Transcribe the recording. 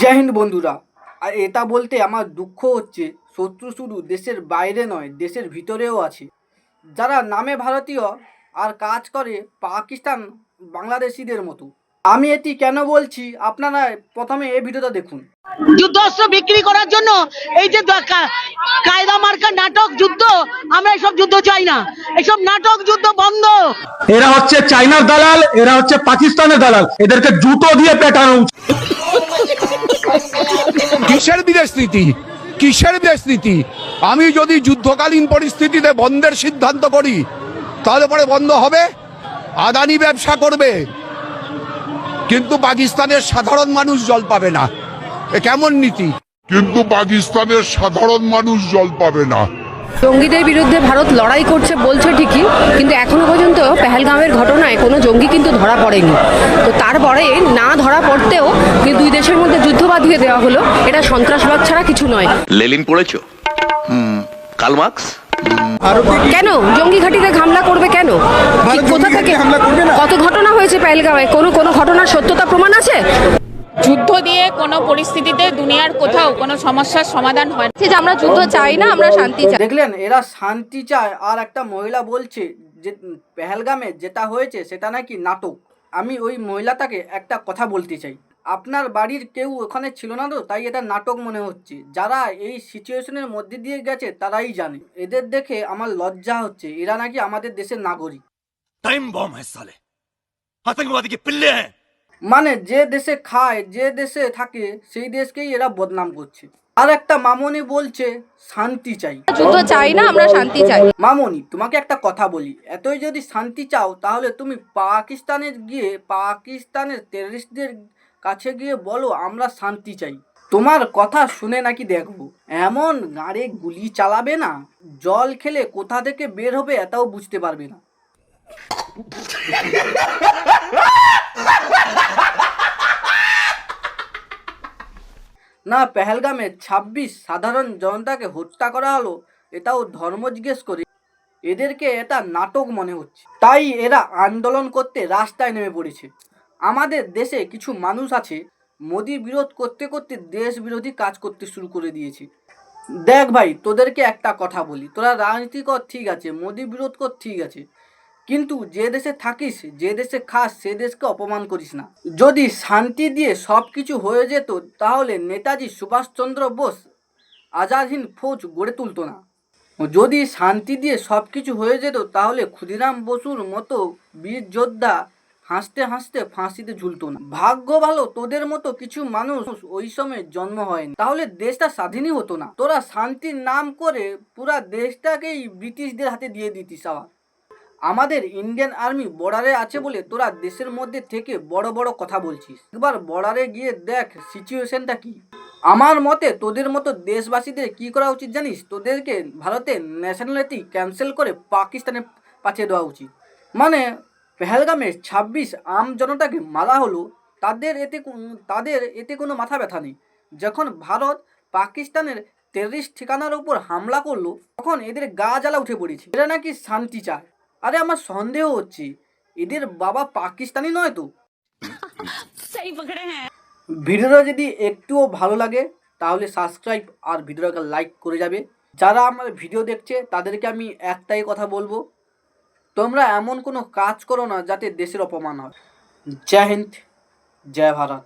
জয় হিন্দ বন্ধুরা। আর এটা বলতে আমার দুঃখ হচ্ছে শত্রু শুধু দেশের বাইরে নয় দেশের ভিতরেও আছে। যারা নামে ভারতীয় আর কাজ করে পাকিস্তান বাংলাদেশিদের মতো। আমি এটি কেন বলছি? আপনারা প্রথমে এই ভিডিওটা দেখুন। যুদ্ধাস্ত্র বিক্রি করার জন্য এই যে কায়দা মার্কা নাটক যুদ্ধ আমরা এসব যুদ্ধ চাই না। এসব নাটক যুদ্ধ বন্ধ। এরা হচ্ছে চাইনার দালাল এরা হচ্ছে পাকিস্তানের দালাল। এদেরকে জুতো দিয়ে পেটানো উচিত। কিসের বিদেশ নীতি? কিসের বিদেশ নীতি? আমি যদি যুদ্ধকালীন পরিস্থিতিতে বন্ধের সিদ্ধান্ত করি তাহলে পরে বন্ধ হবে আদানি ব্যবসা করবে। কিন্তু পাকিস্তানের সাধারণ মানুষ জল পাবে না। এ কেমন নীতি? কিন্তু পাকিস্তানের সাধারণ মানুষ জল পাবে না। জঙ্গিদের বিরুদ্ধে ভারত লড়াই করছে বলছে ঠিকই কিন্তু এখনও পর্যন্ত পেহেলগাঁওয়ের ঘটনায় কোনো জঙ্গি কিন্তু ধরা পড়েনি। তো তারপরে না ধরা পড়তেও কিন্তু দুই দেশের বাঁধিয়ে দেওয়া হলো। এটা সন্ত্রাসবাদ ছাড়া কিছু নয়। লেলিন পড়েছো? হুম কাল মার্কস? কেন? জঙ্গি ঘাটিতে হামলা করবে কেন? কোথা থেকে কত ঘটনা হয়েছে পেহেলগাঁওয়ে? কোনো কোনো ঘটনার সত্যতা প্রমাণ আছে? যুদ্ধ দিয়ে কোনো পরিস্থিতিতে দুনিয়ার কোথাও কোনো সমস্যার সমাধান হয় না। যে আমরা যুদ্ধ চাই না আমরা শান্তি চাই। দেখলেন এরা শান্তি চায় আর একটা মহিলা বলছে যে পেহেলগামে যেটা হয়েছে সেটা নাকি নাটক। আমি ওই মহিলাটাকে একটা কথা বলতে চাই। আপনার বাড়ির কেউ ওখানে ছিল না তো তাই এটা নাটক মনে হচ্ছে। যারা এই সিচুয়েশনের মধ্যে দিয়ে গেছে তারাই জানে। এদের দেখে আমার লজ্জা হচ্ছে। এরা নাকি আমাদের দেশের নাগরিক। টাইম বম হ্যাঁ সালে আতঙ্কবাদী কি পিল্লে হ্যাঁ মানে যে দেশে খায় যে দেশে থাকে সেই দেশকেই এরা বদনাম করছে। আর একটা মামনি বলছে শান্তি চাই। যুদ্ধ চাই না আমরা শান্তি চাই। মামনি তোমাকে একটা কথা বলি। এতই যদি শান্তি চাও তাহলে তুমি পাকিস্তানে গিয়ে পাকিস্তানের টেররিস্টদের কাছে গিয়ে বলো, আমরা শান্তি চাই। তোমার কথা শুনে নাকি দেখব। এমন গাড়ে গুলি চালাবে না, জল খেলে কোথা থেকে বের হবে এটাও বুঝতে পারবে না। না, পেহেলগামে ছাব্বিশ সাধারণ জনতাকে হত্যা করা হলো, এটাও ধর্ম জিজ্ঞেস করে। এদেরকে এটা নাটক মনে হচ্ছে। তাই এরা আন্দোলন করতে রাস্তায় নেমে পড়েছে। আমাদের দেশে কিছু মানুষ আছে, মোদি বিরোধ করতে করতে দেশ বিরোধী কাজ করতে শুরু করে দিয়েছে। দেখ ভাই, তোদেরকে একটা কথা বলি, তোরা রাজনীতি কর, ঠিক আছে, মোদি বিরোধ কর, ঠিক আছে, কিন্তু যে দেশে থাকিস, যে দেশে খাস, সে দেশকে অপমান করিস না। যদি শান্তি দিয়ে সব কিছু হয়ে যেত, তাহলে নেতাজি সুভাষচন্দ্র বোস আজাদহীন ফৌজ গড়ে তুলতো না। যদি শান্তি দিয়ে সব কিছু হয়ে যেত, তাহলে ক্ষুদিরাম বসুর মতো বীর যোদ্ধা হাসতে হাসতে ফাঁসিতে ঝুলতো না। ভাগ্য ভালো, তোদের মতো কিছু মানুষ ওই সময় জন্ম হয়নি। তাহলে দেশটা স্বাধীনই হতো না। তোরা শান্তির নাম করে পুরা দেশটাকেই ব্রিটিশদের হাতে দিয়ে দিতিস আবার। আমাদের ইন্ডিয়ান আর্মি বর্ডারে আছে বলে তোরা দেশের মধ্যে থেকে বড় বড় কথা বলছিস। একবার বর্ডারে গিয়ে দেখ সিচুয়েশনটা কি। আমার মতে তোদের মতো দেশবাসীদের কি করা উচিত জানিস? তোদেরকে ভারতের ন্যাশনালিটি ক্যান্সেল করে পাকিস্তানে পাঠিয়ে দেওয়া উচিত। মানে পেহেলগামে ছাব্বিশ আম জনতাকে মারা হলো তাদের এতে তাদের এতে কোনো মাথা ব্যথা নেই। যখন ভারত পাকিস্তানের টেররিস্ট ঠিকানার উপর হামলা করল তখন এদের গা জ্বালা উঠে পড়েছে। এরা নাকি শান্তি চায়। আরে আমার সন্দেহ হচ্ছে এদের বাবা পাকিস্তানি নয় তো? ভিডিওটা যদি একটুও ভালো লাগে তাহলে সাবস্ক্রাইব আর ভিডিওটাকে লাইক করে যাবে। যারা আমার ভিডিও দেখছে তাদেরকে আমি একটাই কথা বলব তোমরা এমন কোনো কাজ করো না যাতে দেশের অপমান হয়। জয় হিন্দ জয় ভারত।